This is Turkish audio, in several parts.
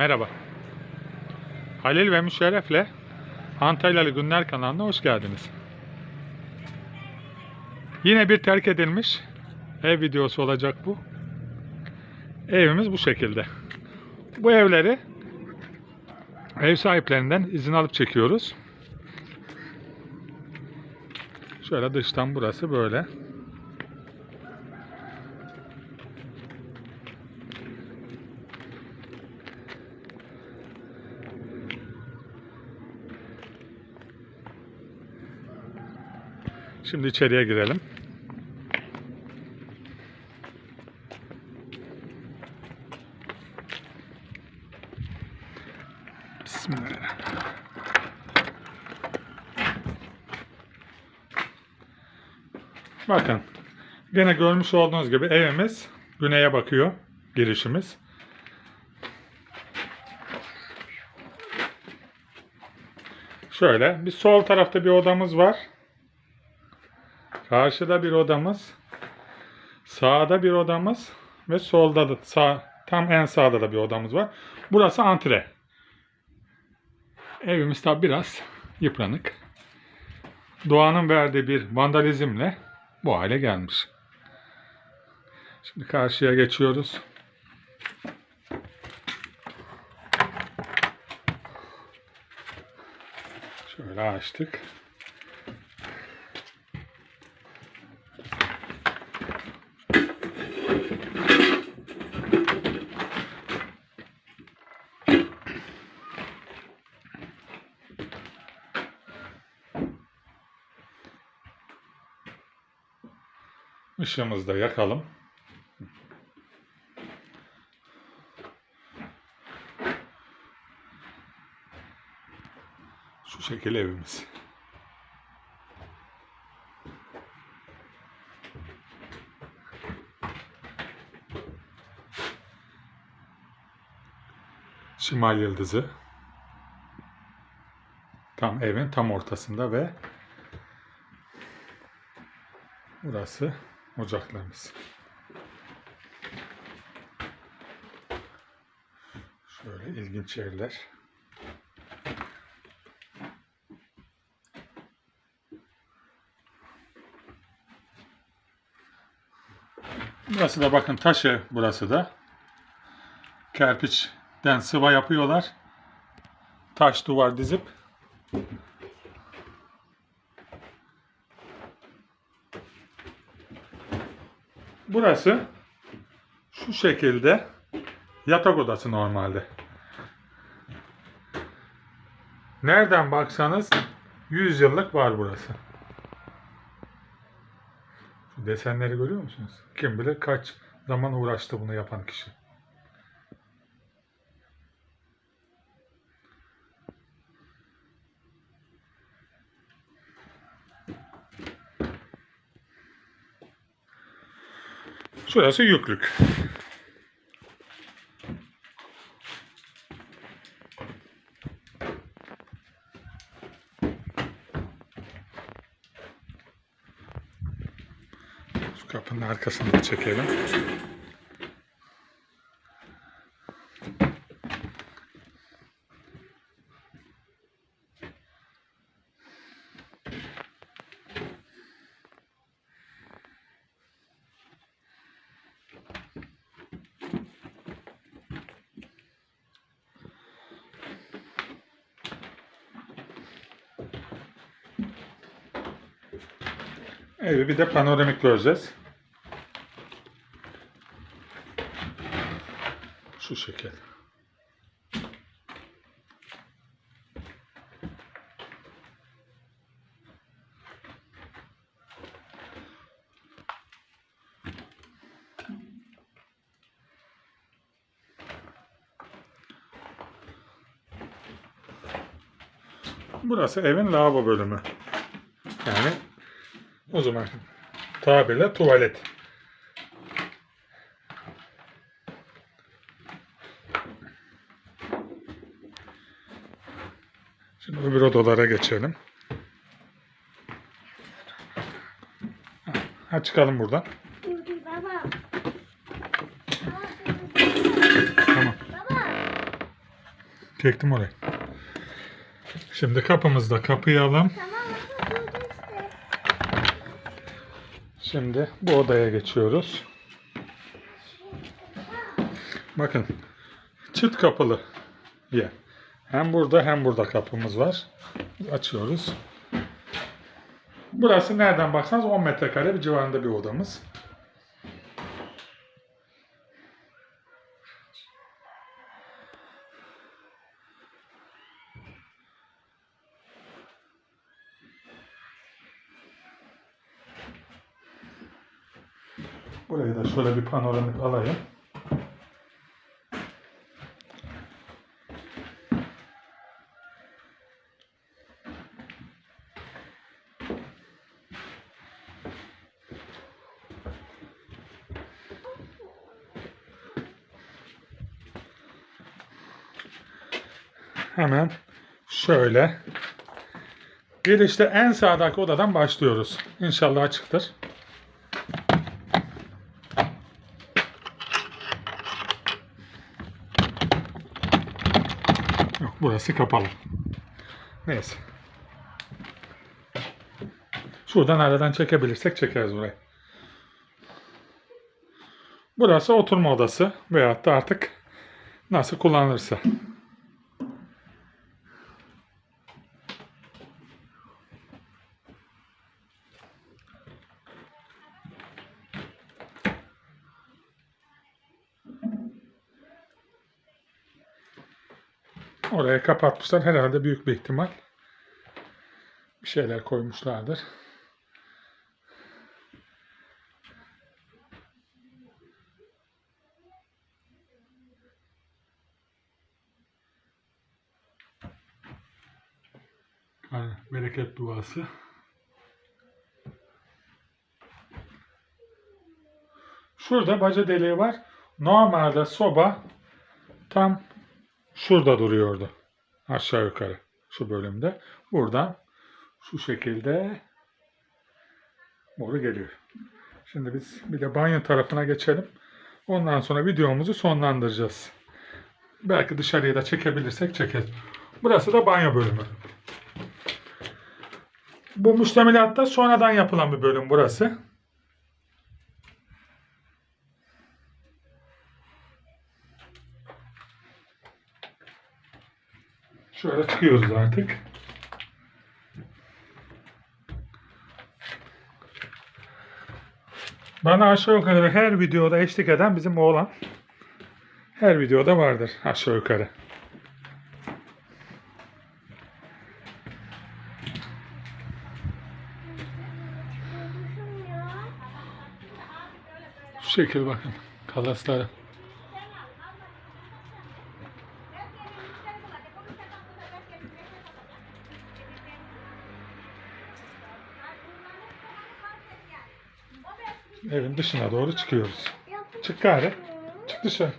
Merhaba. Halil ve Müşerref'le Antalyalı Günler kanalına hoş geldiniz. Yine bir terk edilmiş ev videosu olacak bu. Evimiz bu şekilde. Bu evleri ev sahiplerinden izin alıp çekiyoruz. Şöyle dıştan burası böyle. Şimdi içeriye girelim. Bakın. Gene görmüş olduğunuz gibi evimiz güneye bakıyor. Girişimiz. Şöyle bir sol tarafta bir odamız var. Karşıda bir odamız. Sağda bir odamız ve solda da sağ tam en sağda da bir odamız var. Burası antre. Evimiz tabi biraz yıpranık. Doğanın verdiği bir vandalizmle bu hale gelmiş. Şimdi karşıya geçiyoruz. Şöyle açtık. Işığımızı da yakalım. Şu şekil evimiz. Şimal yıldızı. Tam evin tam ortasında ve burası ocaklarımız. Şöyle ilginç yerler. Burası da bakın taşı burası da. Kerpiçten sıva yapıyorlar. Taş duvar dizip Burası şu şekilde yatak odası normalde. Nereden baksanız 100 yıllık var burası. Şu desenleri görüyor musunuz? Kim bilir kaç zaman uğraştı bunu yapan kişi. Şurası yüklük. Şu kapının arkasını çekelim. Evi bir de panoramik göreceğiz. Şu şekil. Burası evin lavabo bölümü. Yani o zaman tabirle tuvalet. Şimdi öbür odalara geçelim. Ha çıkalım buradan. Dur dur baba. Tamam. Baba. Çektim orayı. Şimdi kapımızda kapayalım. Tamam baba durdu işte. Şimdi bu odaya geçiyoruz. Bakın. Çift kapılı yer. Hem burada hem burada kapımız var. Açıyoruz. Burası nereden baksanız 10 metrekare bir civarında bir odamız. Burayı da şöyle bir panoramik alayım. Hemen şöyle girişte en sağdaki odadan başlıyoruz. İnşallah açıktır. Burası kapalı. Neyse. Şuradan aradan çekebilirsek çekeriz burayı. Burası oturma odası veyahut da artık nasıl kullanılırsa. Oraya kapatmışlar. Herhalde büyük bir ihtimal. Bir şeyler koymuşlardır. Yani bereket duası. Şurada baca deliği var. Normalde soba tam şurada duruyordu. Aşağı yukarı şu bölümde. Buradan şu şekilde boru geliyor. Şimdi biz bir de banyo tarafına geçelim. Ondan sonra videomuzu sonlandıracağız. Belki dışarıya da çekebilirsek çekeriz. Burası da banyo bölümü. Bu müştemilatta sonradan yapılan bir bölüm burası. Şöyle çıkıyoruz artık. Bana aşağı yukarı her videoda eşlik eden bizim oğlan. Her videoda vardır aşağı yukarı. Şu şekil bakın. Kalasları. Evin dışına doğru çıkıyoruz. Çık gari. Çık dışarı.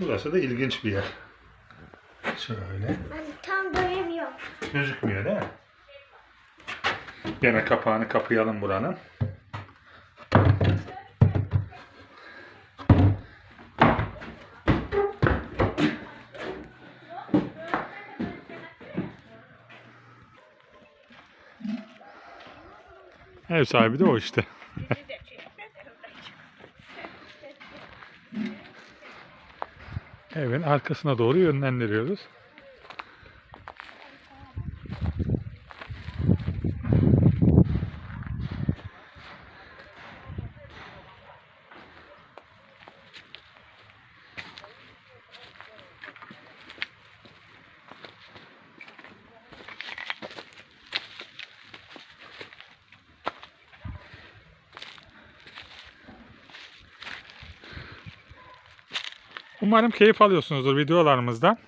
Burası da ilginç bir yer. Şöyle. Ben tam göremiyorum. Gözükmüyor değil mi? Gene kapağını kapayalım buranın. Ev sahibi de o işte. Evin arkasına doğru yönlendiriyoruz. Umarım keyif alıyorsunuzdur videolarımızdan.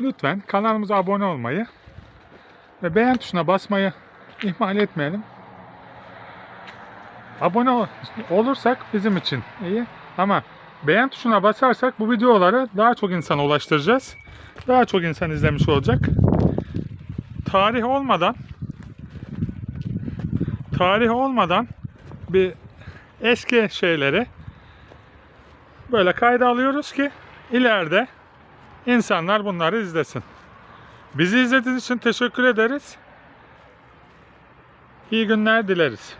Lütfen kanalımıza abone olmayı ve beğen tuşuna basmayı ihmal etmeyelim. Abone ol- olursak bizim için iyi. Ama beğen tuşuna basarsak bu videoları daha çok insana ulaştıracağız. Daha çok insan izlemiş olacak. Tarih olmadan tarih olmadan bir eski şeyleri böyle kayda alıyoruz ki ileride insanlar bunları izlesin. Bizi izlediğiniz için teşekkür ederiz. İyi günler dileriz.